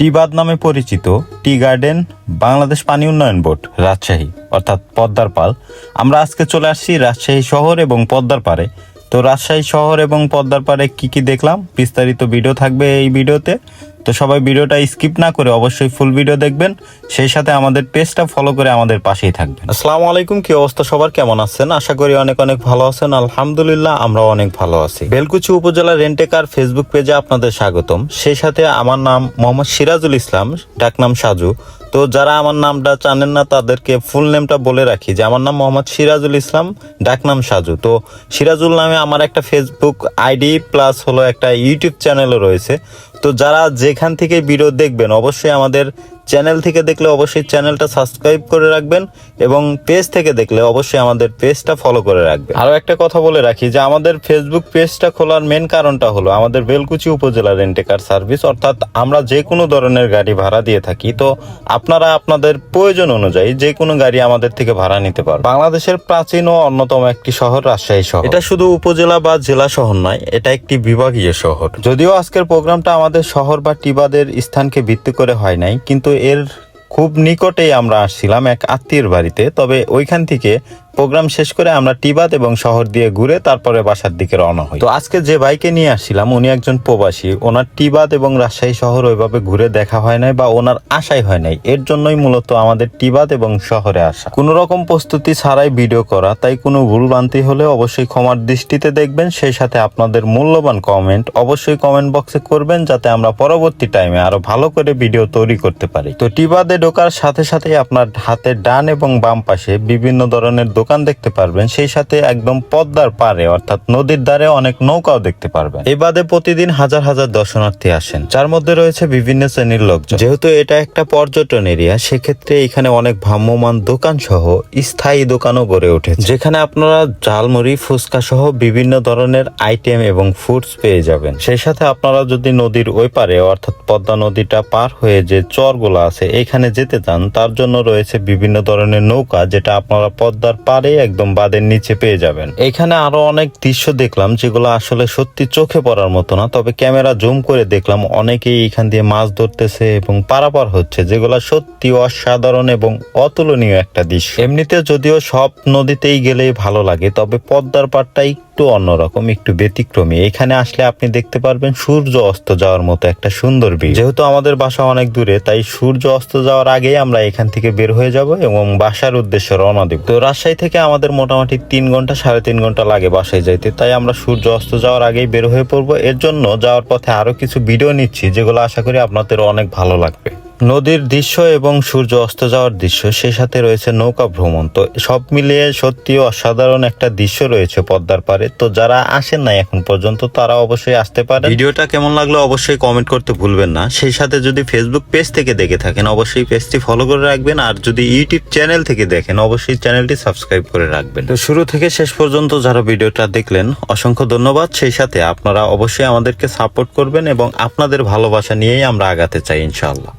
টিবাদ নামে পরিচিত tea garden Bangladesh পানি উন্নয়ন বোর্ড, রাজশাহী, অর্থাৎ পদ্মার পাল। আমরা আজকে চলে আসছি রাজশাহী শহর এবং পদ্মার পারে তো রাজশাহী শহর এবং পদ্মার পাড়ে কি কি দেখলাম? বিস্তারিত ভিডিও থাকবে এই ভিডিওতে। তো সবাই ভিডিওটা স্কিপ না করে অবশ্যই ফুল ভিডিও দেখবেন। সেই সাথে আমাদের পেজটা ফলো করে আমাদের পাশেই থাকবেন। আসসালামু আলাইকুম, কি অবস্থা? সবার কেমন আছেন? আশা করি অনেক অনেক ভালো আছেন। আলহামদুলিল্লাহ আমরা অনেক ভালো আছি। বেলকুচি উপজেলা রেন্টেকার ফেসবুক পেজে আপনাদের স্বাগতম। সেই সাথে আমার নাম মোহাম্মদ সিরাজুল ইসলাম ডাকনাম সাজু। তো যারা আমার নামটা জানেন না, তাদেরকে ফুল নেমটা বলে রাখি যে, আমার নাম মোহাম্মদ সিরাজুল ইসলাম ডাকনাম সাজু। তো সিরাজুল নামে আমার একটা ফেসবুক আইডি, প্লাস হলো একটা ইউটিউব চ্যানেলও রয়েছে। তো যারা যেখান থেকে ভিডিও দেখবেন অবশ্যই আমাদের চ্যানেল থেকে দেখলে অবশ্যই চ্যানেলটা সাবস্ক্রাইব করে রাখবেন এবং পেজ থেকে দেখলে অবশ্যই আমাদের পেজটা ফলো করে রাখবেন। আরও একটা কথা বলে রাখি যে আমাদের ফেসবুক পেজটা খোলার মেন কারণটা হলো আমাদের বেলকুচি উপজেলা রেন্টেকার সার্ভিস অর্থাৎ আমরা যে কোনো ধরনের গাড়ি ভাড়া দিয়ে থাকি। তো আপনারা আপনাদের প্রয়োজন অনুযায়ী যে কোনো গাড়ি আমাদের থেকে ভাড়া নিতে পারবেন। বাংলাদেশের প্রাচীন ও অন্যতম একটি শহর রাজশাহী শহর। এটা শুধু উপজেলা বা জেলা শহর নয় এটা একটি বিভাগীয় শহর। যদিও আজকের প্রোগ্রামটা আমাদের শহর বা টিবাদের স্থানকে ভিত্তি করে হয় নাই, কিন্তু এর খুব নিকটেই আমরা আসছিলাম এক আত্মীয়ের বাড়িতে। তবে ওইখান থেকে প্রোগ্রাম শেষ করে আমরা টিবাদ এবং শহর দিয়ে ঘুরে তারপরে বাসার দিকে রওনা হই। তো আজকে যে বাইকে নিয়ে আসছিলাম, উনি একজন প্রবাসী। ওনার টিবাদ এবং রাজশাহী শহর ওইভাবে ঘুরে দেখা হয় নাই বা ওনার আশাই হয় নাই। এর জন্যই মূলত আমাদের টিবাদ এবং শহরে আসা। কোনো রকম প্রস্তুতি ছাড়াই ভিডিও করা, তাই কোনো ভুল ভ্রান্তি হলে অবশ্যই ক্ষমার দৃষ্টিতে দেখবেন। সেই সাথে আপনাদের মূল্যবান কমেন্ট অবশ্যই কমেন্ট বক্সে করবেন, যাতে আমরা পরবর্তী টাইমে আরও ভালো করে ভিডিও তৈরি করতে পারি। তো টিবাদে ঢোকার সাথে সাথে আপনার হাতের ডান এবং বাম পাশে বিভিন্ন ধরনের দোকান দেখতে পারবেন, সেই সাথে একদম পদ্মার পারে অর্থাৎ নদীর ধারে অনেক নৌকাও দেখতে পারবেন। এই বাদে প্রতিদিন হাজার হাজার দর্শনার্থী আসেন। যার মধ্যে রয়েছে বিভিন্ন শ্রেণির লোকজন। যেহেতু এটা একটা পর্যটন এরিয়া, সেক্ষেত্রে এখানে অনেক ভ্রাম্যমান দোকান সহ স্থায়ী দোকানও গড়ে ওঠেছে যেখানে আপনারা ঝালমুড়ি ফুচকা সহ বিভিন্ন ধরনের আইটেম এবং ফুডস পেয়ে যাবেন। সেই সাথে আপনারা যদি নদীর ওই পারে অর্থাৎ পদ্মা নদীটা পার হয়ে যে চরগুলো আছে, এখানে যেতে চান, তার জন্য রয়েছে বিভিন্ন ধরনের নৌকা, যেটা আপনারা পদ্মার পারে, একদম বাদের নিচে পেয়ে যাবেন। এখানে আরও অনেক দৃশ্য দেখলাম, যেগুলো আসলে সত্যি চোখে পড়ার মতো না, তবে ক্যামেরা জুম করে দেখলাম, অনেকেই এখান দিয়ে মাছ ধরতেছে এবং পারাপার হচ্ছে, যেগুলো সত্যি অসাধারণ এবং অতুলনীয় একটা দৃশ্য। এমনিতে যদিও সব নদীতেই গেলেই ভালো লাগে, তবে পদ্মার পাড়টা একটু অন্যরকম, একটু ব্যতিক্রমী। এখানে আসলে আপনি দেখতে পারবেন সূর্য অস্ত যাওয়ার মতো একটা সুন্দর ভিউ। যেহেতু আমাদের বাসা অনেক দূরে, তাই সূর্য অস্ত যাওয়ার আগেই আমরা এখান থেকে বের হয়ে যাব এবং বাসার উদ্দেশ্যে রওনা দেব। তো রাজশাহী থেকে আমাদের মোটামুটি তিন ঘণ্টা, সাড়ে তিন ঘণ্টা লাগে বাসায় যাইতে। তাই আমরা সূর্য অস্ত যাওয়ার আগেই বের হয়ে পড়ব। এর জন্য যাওয়ার পথে আরও কিছু ভিডিও নিচ্ছি, যেগুলো আশা করি আপনাদের অনেক ভালো লাগবে। নদীর দৃশ্য এবং সূর্য অস্ত যাওয়ার দৃশ্য, সেই সাথে রয়েছে নৌকা ভ্রমণ। তো সব মিলিয়ে সত্যি অসাধারণ একটা দৃশ্য রয়েছে পদ্মার পারে তো যারা আসেন নাই এখন পর্যন্ত, তারা অবশ্যই আসতে পারে ভিডিওটা কেমন লাগল অবশ্যই কমেন্ট করতে ভুলবেন না। সেই সাথে যদি ফেসবুক পেজ থেকে দেখে থাকেন, অবশ্যই পেজটি ফলো করে রাখবেন। আর যদি ইউটিউব চ্যানেল থেকে দেখেন, অবশ্যই চ্যানেলটি সাবস্ক্রাইব করে রাখবেন। তো শুরু থেকে শেষ পর্যন্ত যারা ভিডিওটা দেখলেন, অসংখ্য ধন্যবাদ। সেই সাথে আপনারা অবশ্যই আমাদেরকে সাপোর্ট করবেন এবং আপনাদের ভালোবাসা নিয়েই আমরা আগাতে চাই, ইনশাআল্লাহ।